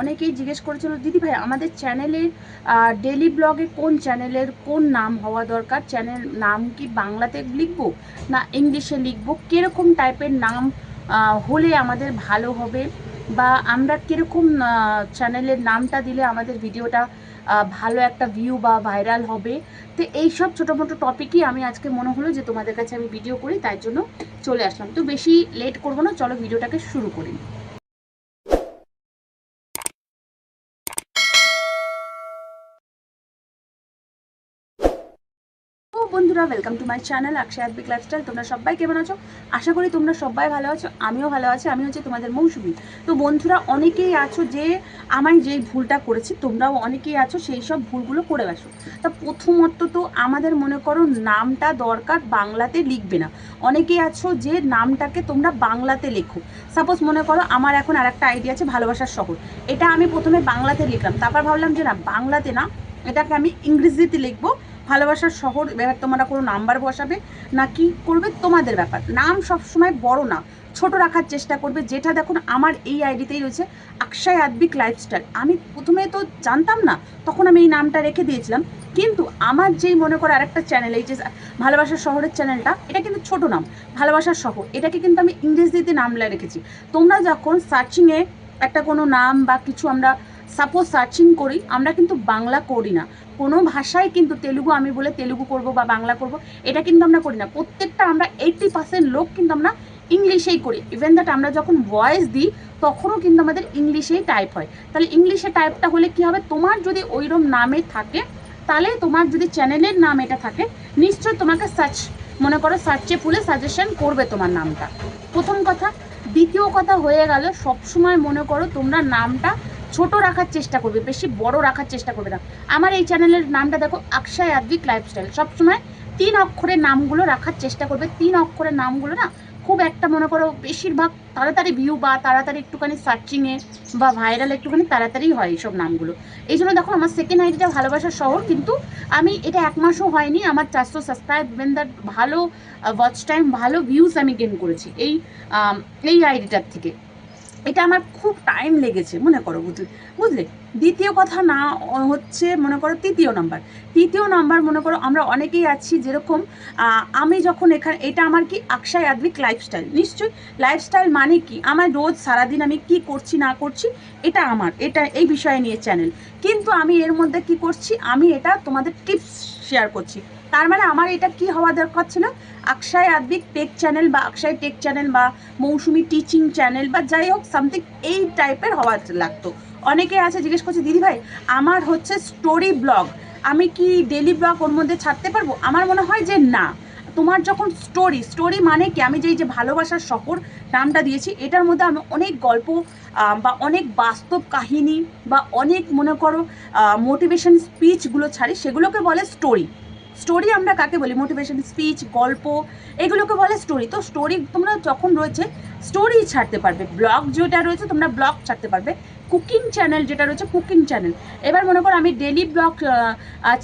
অনেকেই জিজ্ঞেস করেছিল, দিদি ভাই, আমাদের চ্যানেলের ডেলি ব্লগে কোন চ্যানেলের কোন নাম হওয়া দরকার? চ্যানেল নাম কি বাংলাতে লিখব না ইংলিশে লিখব? কীরকম টাইপের নাম হলে আমাদের ভালো হবে? বা আমরা কীরকম চ্যানেলের নামটা দিলে আমাদের ভিডিওটা ভালো একটা ভিউ বা ভাইরাল হবে? তো এইসব ছোটো মোটো টপিকই আমি আজকে মনে হলো যে তোমাদের কাছে আমি ভিডিও করি, তাই জন্য চলে আসলাম। তো বেশি লেট করব না, চলো ভিডিওটাকে শুরু করি তো বন্ধুরা welcome to my channel Akshay Adbik lifestyle তোমরা সবাই কেমন আছো? আশা করি তোমরা সবাই ভালো আছো, আমিও ভালো আছি, আমি হচ্ছে তোমাদের মৌসুমি। তো বন্ধুরা, অনেকেই আছো যে আমি যেই ভুলটা করেছি, তোমরাও অনেকেই আছো সেই সব ভুলগুলো করে আসো তা প্রথমত তো আমাদের মনে করো নামটা দরকার, বাংলাতে লিখবে না। অনেকেই আছো যে নামটাকে তোমরা বাংলাতে লেখো। সাপোজ মনে করো আমার এখন আর একটা আইডিয়া আছে, ভালোবাসার শহর। এটা আমি প্রথমে বাংলাতে লিখলাম। তারপর ভাবলাম যে না, বাংলাতে না, এটাকে আমি ইংরেজিতে লিখব। ভালোবাসার শহর, এবার তোমরা কোনো নাম্বার বসাবে না কি করবে, তোমাদের ব্যাপার। নাম সবসময় বড় না, ছোট রাখার চেষ্টা করবে। যেটা দেখুন আমার এই আইডিতেই রয়েছে আকশাই আদবিক লাইফস্টাইল আমি প্রথমে তো জানতাম না, তখন আমি এই নামটা রেখে দিয়েছিলাম। কিন্তু আমার যেই মনে করো আরেকটা চ্যানেল এই যে ভালোবাসার শহরের চ্যানেলটা এটা কিন্তু ছোট নাম, ভালোবাসার শহর। এটাকে কিন্তু আমি ইংরেজিতে নাম রেখেছি। তোমরা যখন সার্চিংয়ে একটা কোনো নাম বা কিছু আমরা সাপোজ সার্চিং করি, আমরা কিন্তু বাংলা করি না। কোনো ভাষায় কিন্তু তেলুগু আমি বলে তেলুগু করব বা বাংলা করব, এটা কিন্তু আমরা করি না। প্রত্যেকটা আমরা এইটটি পার্সেন্ট লোক কিন্তু আমরা ইংলিশেই করি। ইভেন দ্যাট আমরা যখন ভয়েস দিই, তখনও কিন্তু আমাদের ইংলিশেই টাইপ হয়। তাহলে ইংলিশে টাইপটা হলে কি হবে? তোমার যদি ওইরকম নামে থাকে, তাহলে তোমার যদি চ্যানেলের নাম এটা থাকে, নিশ্চয়ই তোমাকে সার্চ মনে করো সার্চে ফুলে সাজেশন করবে তোমার নামটা। প্রথম কথা। দ্বিতীয় কথা হয়ে গেল, সবসময় মনে করো তোমরা নামটা ছোট রাখার চেষ্টা করবে, বেশি বড় রাখার চেষ্টা করবে না। আমার এই চ্যানেলের নামটা দেখো আকশায় আদ্বিক লাইফস্টাইল সবসময় তিন অক্ষরের নামগুলো রাখার চেষ্টা করবে। তিন অক্ষরের নামগুলো না, খুব একটা মনে করো বেশিরভাগ তাড়াতাড়ি ভিউ বা তাড়াতাড়ি একটুখানি সার্চিংয়ে বা ভাইরাল একটুখানি তাড়াতাড়ি হয় এইসব নামগুলো। এই জন্য দেখো, আমার সেকেন্ড আইডিটা ভালোবাসার শহর, কিন্তু আমি এটা এক মাসও হয়নি। আমার চারশো সাবস্ক্রাইব দ্যাট ভালো ওয়াচ টাইম ভালো ভিউজ আমি গেন করেছি এই এই আইডিটার থেকে। এটা আমার খুব টাইম লেগেছে, মনে করো বুঝলে? বুঝলে? দ্বিতীয় কথা না হচ্ছে মনে করো তৃতীয় নাম্বার তৃতীয় নাম্বার মনে করো আমরা অনেকেই আছি যেরকম আমি যখন এখানে, এটা আমার কি আকশায় আদবিক লাইফস্টাইল নিশ্চয়ই? লাইফস্টাইল মানে কি? আমার রোজ সারাদিন আমি কি করছি, না করছি? এটা আমার, এটা এই বিষয়ে নিয়ে চ্যানেল কিন্তু আমি এর মধ্যে কি করছি? আমি এটা তোমাদের টিপস শেয়ার করছি। তার মানে আমার এটা কি হওয়া দরকার ছিল? আকশায় আদবিক টেক চ্যানেল বা আকশায় টেক চ্যানেল বা মৌসুমি টিচিং চ্যানেল বা যাই হোক সামথিং এই টাইপের হওয়া লাগতো। অনেকে আছে, জিজ্ঞেস করছে, দিদি ভাই, আমার হচ্ছে স্টোরি ব্লগ আমি কি ডেলি ব্লগ ওর মধ্যে ছাড়তে পারব? আমার মনে হয় যে না। তোমার যখন স্টোরি স্টোরি মানে কি? আমি যেই যে ভালোবাসার শহর নামটা দিয়েছি, এটার মধ্যে আমি অনেক গল্প বা অনেক বাস্তব কাহিনী বা অনেক, মনে করো মোটিভেশন স্পিচগুলো ছাড়ি, সেগুলোকে বলে স্টোরি স্টোরি আমরা কাকে বলি? মোটিভেশন স্পিচ গল্প, এগুলোকে বলে স্টোরি তো স্টোরি তোমরা যখন রয়েছে স্টোরি ছাড়তে পারবে। ব্লগ যেটা রয়েছে, তোমরা ব্লগ ছাড়তে পারবে। কুকিং চ্যানেল যেটা রয়েছে কুকিং চ্যানেল এবার মনে করো আমি ডেলি ব্লগ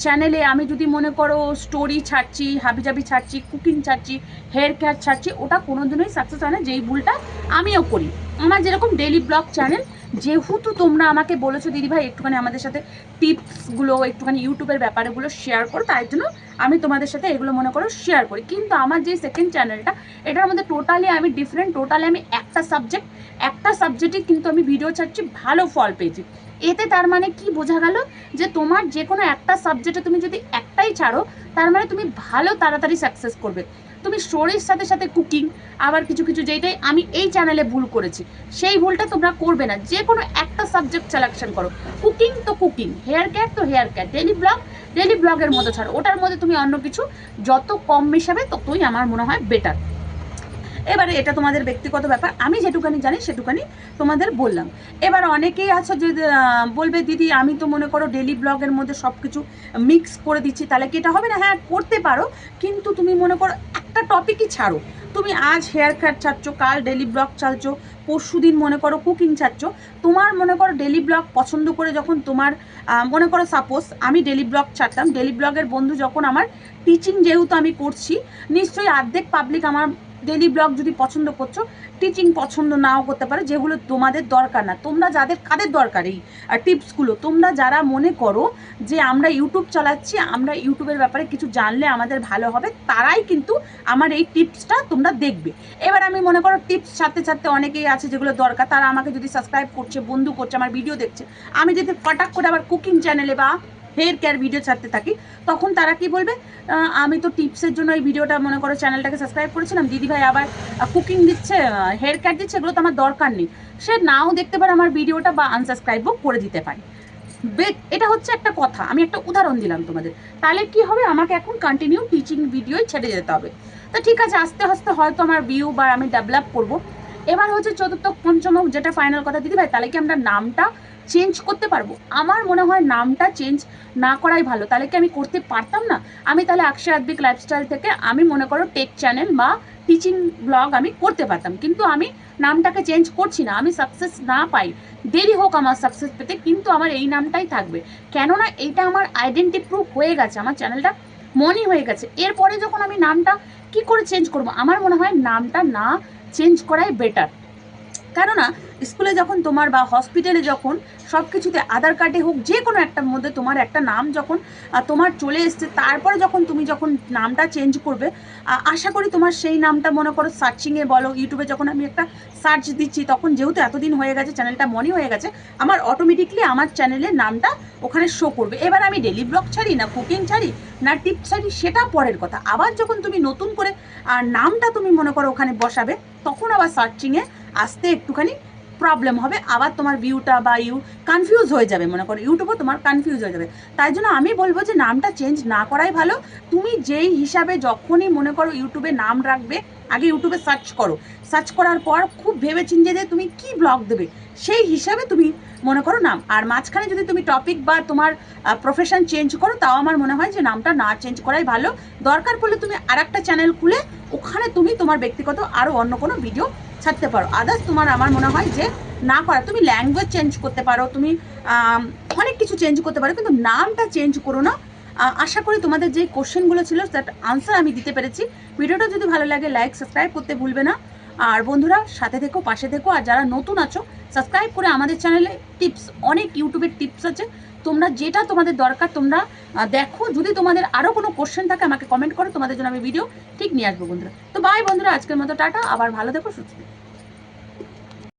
চ্যানেলে আমি যদি মনে করো স্টোরি ছাড়ছি, হাবিজাবি ছাড়ছি কুকিং ছাড়ছি হেয়ার কেয়ার ছাড়ছি, ওটা কোনো কোনোদিনই সাকসেস হয় না, যেই ভুলটা আমিও করি। আমার যেরকম ডেলি ব্লগ চ্যানেল যেহেতু তোমরা আমাকে বলেছ দিদি ভাই একটুখানি আমাদের সাথে টিপসগুলো, একটুখানি ইউটিউবের ব্যাপারগুলো শেয়ার করো, তাই জন্য আমি তোমাদের সাথে এগুলো মনে করো শেয়ার করি। কিন্তু আমার যে সেকেন্ড চ্যানেলটা এটার মধ্যে টোটালি আমি ডিফারেন্ট টোটালি আমি একটা সাবজেক্ট একটা সাবজেক্টে কিন্তু আমি ভিডিও ছাড়ছি, ভালো ফল পেয়েছি। এতে তার মানে কি বোঝা গেল যে তোমার যে কোনো একটা সাবজেক্টে তুমি যদি একটাই ছাড়ো, তার মানে তুমি ভালো তাড়াতাড়ি সাকসেস করবে। তুমি স্টোরির সাথে সাথে কুকিং আবার কিছু কিছু যেটাই আমি এই চ্যানেলে ভুল করেছি, সেই ভুলটা তোমরা করবে না। যে কোনো একটা সাবজেক্ট সিলেকশন করো। কুকিং তো কুকিং হেয়ার কেয়ার তো hair care daily blog daily ব্লগের মতো ছাড়ো। ওটার মধ্যে তুমি অন্য কিছু, যত কম মেশাবে ততই আমার মনে হয় বেটার এবারে এটা তোমাদের ব্যক্তিগত ব্যাপার। আমি যেটুকানি জানি, সেটুকানি তোমাদের বললাম। এবার অনেকেই আছে যে বলবে, দিদি, আমি তো মনে করো ডেলি ব্লগের মধ্যে সব কিছু মিক্স করে দিচ্ছি। তাহলে কি এটা হবে না? হ্যাঁ করতে পারো। কিন্তু তুমি মনে করো একটা টপিকই ছাড়ো। তুমি আজ হেয়ার কাট ছাড়ছো, কাল ডেলি ব্লগ চালছো পরশু দিন মনে করো কুকিং ছাড়ছো। তোমার মনে করো ডেলি ব্লগ পছন্দ করে যখন তোমার মনে করো সাপোজ আমি ডেলি ব্লগ ছাড়তাম। ডেলি ব্লগের বন্ধু যখন আমার টিচিং যেহেতু আমি করছি, নিশ্চয়ই অর্ধেক পাবলিক আমার ডেলি ব্লগ যদি পছন্দ করছ টিচিং পছন্দ নাও করতে পারো, যেগুলো তোমাদের দরকার না। তোমরা যাদের, কাদের দরকার এই টিপসগুলো তোমরা যারা মনে করো যে আমরা ইউটিউব চালাচ্ছি, আমরা ইউটিউবের ব্যাপারে কিছু জানলে আমাদের ভালো হবে, তারাই কিন্তু আমার এই টিপসটা তোমরা দেখবে। এবার আমি মনে করো টিপস ছাড়তে ছাড়তে অনেকেই আছে যেগুলো দরকার, তারা আমাকে যদি সাবস্ক্রাইব করছে, বন্ধু করছে, আমার ভিডিও দেখছে, আমি যদি ফটাক করে আবার কুকিং চ্যানেলে বা হেয়ার কেয়ার ভিডিও ছাড়তে থাকি, তখন তারা কি বলবে আমি তো টিপসের জন্য এই ভিডিওটা মনে করো চ্যানেলটাকে সাবস্ক্রাইব করেছিলাম দিদিভাই আবার কুকিং দিচ্ছে হেয়ার কেয়ার দিচ্ছে, এগুলো তো আমার দরকার নেই। সে নাও দেখতে পারে আমার ভিডিওটা বা আনসাবস্ক্রাইবও করে দিতে পারে। এটা হচ্ছে একটা কথা, আমি একটা উদাহরণ দিলাম তোমাদের। তাহলে কি হবে, আমাকে এখন কন্টিনিউ টিচিং ভিডিওই ছেড়ে যেতে হবে। তো ঠিক আছে, আস্তে আস্তে হয়তো আমার ভিউ বা আমি ডেভেলপ করব। এবার হচ্ছে চতুর্থ, পঞ্চম যেটা ফাইনাল কথা, দিদি ভাই, তাহলে কি আমরা নামটা চেঞ্জ করতে পারব? আমার মনে হয় নামটা চেঞ্জ না করাই ভালো। তাহলে কি আমি করতে পারতাম না? আমি তাহলে আকশয় আদবিক লাইফস্টাইল থেকে আমি মনে করো টেক চ্যানেল বা টিচিং ব্লগ আমি করতে পারতাম। কিন্তু আমি নামটাকে চেঞ্জ করছি না। আমি সাকসেস না পাই। দেরি হোক আমার সাকসেস পেতে, কিন্তু আমার এই নামটাই থাকবে। কেননা এইটা আমার আইডেন্টি প্রুফ হয়ে গেছে। আমার চ্যানেলটা মনই হয়ে গেছে। এরপরে যখন আমি নামটা কি করে চেঞ্জ করব? আমার মনে হয় নামটা না চেঞ্জ করাই বেটার কেননা স্কুলে যখন তোমার বা হসপিটালে যখন সব কিছুতে আধার কার্ডে হোক, যে কোনো একটার মধ্যে তোমার একটা নাম যখন তোমার চলে এসছে, তারপরে যখন তুমি যখন নামটা চেঞ্জ করবে আশা করি তোমার সেই নামটা মনে করো সার্চিংয়ে বলো ইউটিউবে যখন আমি একটা সার্চ দিচ্ছি, তখন যেহেতু এতদিন হয়ে গেছে চ্যানেলটা মনে হয়ে গেছে, আমার অটোমেটিকলি আমার চ্যানেলের নামটা ওখানে শো করবে। এবার আমি ডেলি ব্লগ ছাড়ি না কুকিং ছাড়ি না টিপ ছাড়ি, সেটা পরের কথা। আবার যখন তুমি নতুন করে নামটা তুমি মনে করো ওখানে বসাবে, তখন আবার সার্চিংয়ে আসতে একটুখানি প্রবলেম হবে, আবার তোমার ভিউটা বা ইউ কনফিউজ হয়ে যাবে, মনে করো ইউটিউবও তোমার কনফিউজ হয়ে যাবে। তাই জন্য আমি বলব যে নামটা চেঞ্জ না করাই ভালো। তুমি যেই হিসাবে যখনই মনে করো ইউটিউবে নাম রাখবে, আগে ইউটিউবে সার্চ করো। সার্চ করার পর খুব ভেবে চিন্তে যে তুমি কি ব্লগ দেবে, সেই হিসাবে তুমি মনে করো নাম। আর মাঝখানে যদি তুমি টপিক বা তোমার প্রফেশন চেঞ্জ করো, তাও আমার মনে হয় যে নামটা না চেঞ্জ করাই ভালো। দরকার পড়লে তুমি আর চ্যানেল খুলে, ওখানে তুমি তোমার ব্যক্তিগত আরও অন্য কোনো ভিডিও ছাড়তে পারো। আদার্স তোমার আমার মনে হয় যে না করা। তুমি ল্যাঙ্গুয়েজ চেঞ্জ করতে পারো, তুমি অনেক কিছু চেঞ্জ করতে পারো, কিন্তু নামটা চেঞ্জ করো না। আশা করি তোমাদের যে কোশ্চেনগুলো ছিল তার আনসার আমি দিতে পেরেছি। ভিডিওটা যদি ভালো লাগে লাইক সাবস্ক্রাইব করতে ভুলবে না। আর বন্ধুরা, সাথে থেকো, পাশে থেকো, আর যারা নতুন আছো সাবস্ক্রাইব করে আমাদের চ্যানেলে টিপস অনেক ইউটিউবের টিপস আছে। তোমরা যেটা তোমাদের দরকার, তোমরা দেখো। যদি তোমাদের আরও কোনো কোশ্চেন থাকে, আমাকে কমেন্ট করো। তোমাদের জন্য আমি ভিডিও ঠিক নিয়ে আসব, বন্ধুরা। তো বাই বন্ধুরা। আজকের মতো টাটা। আবার ভালো দেখো সুস্থ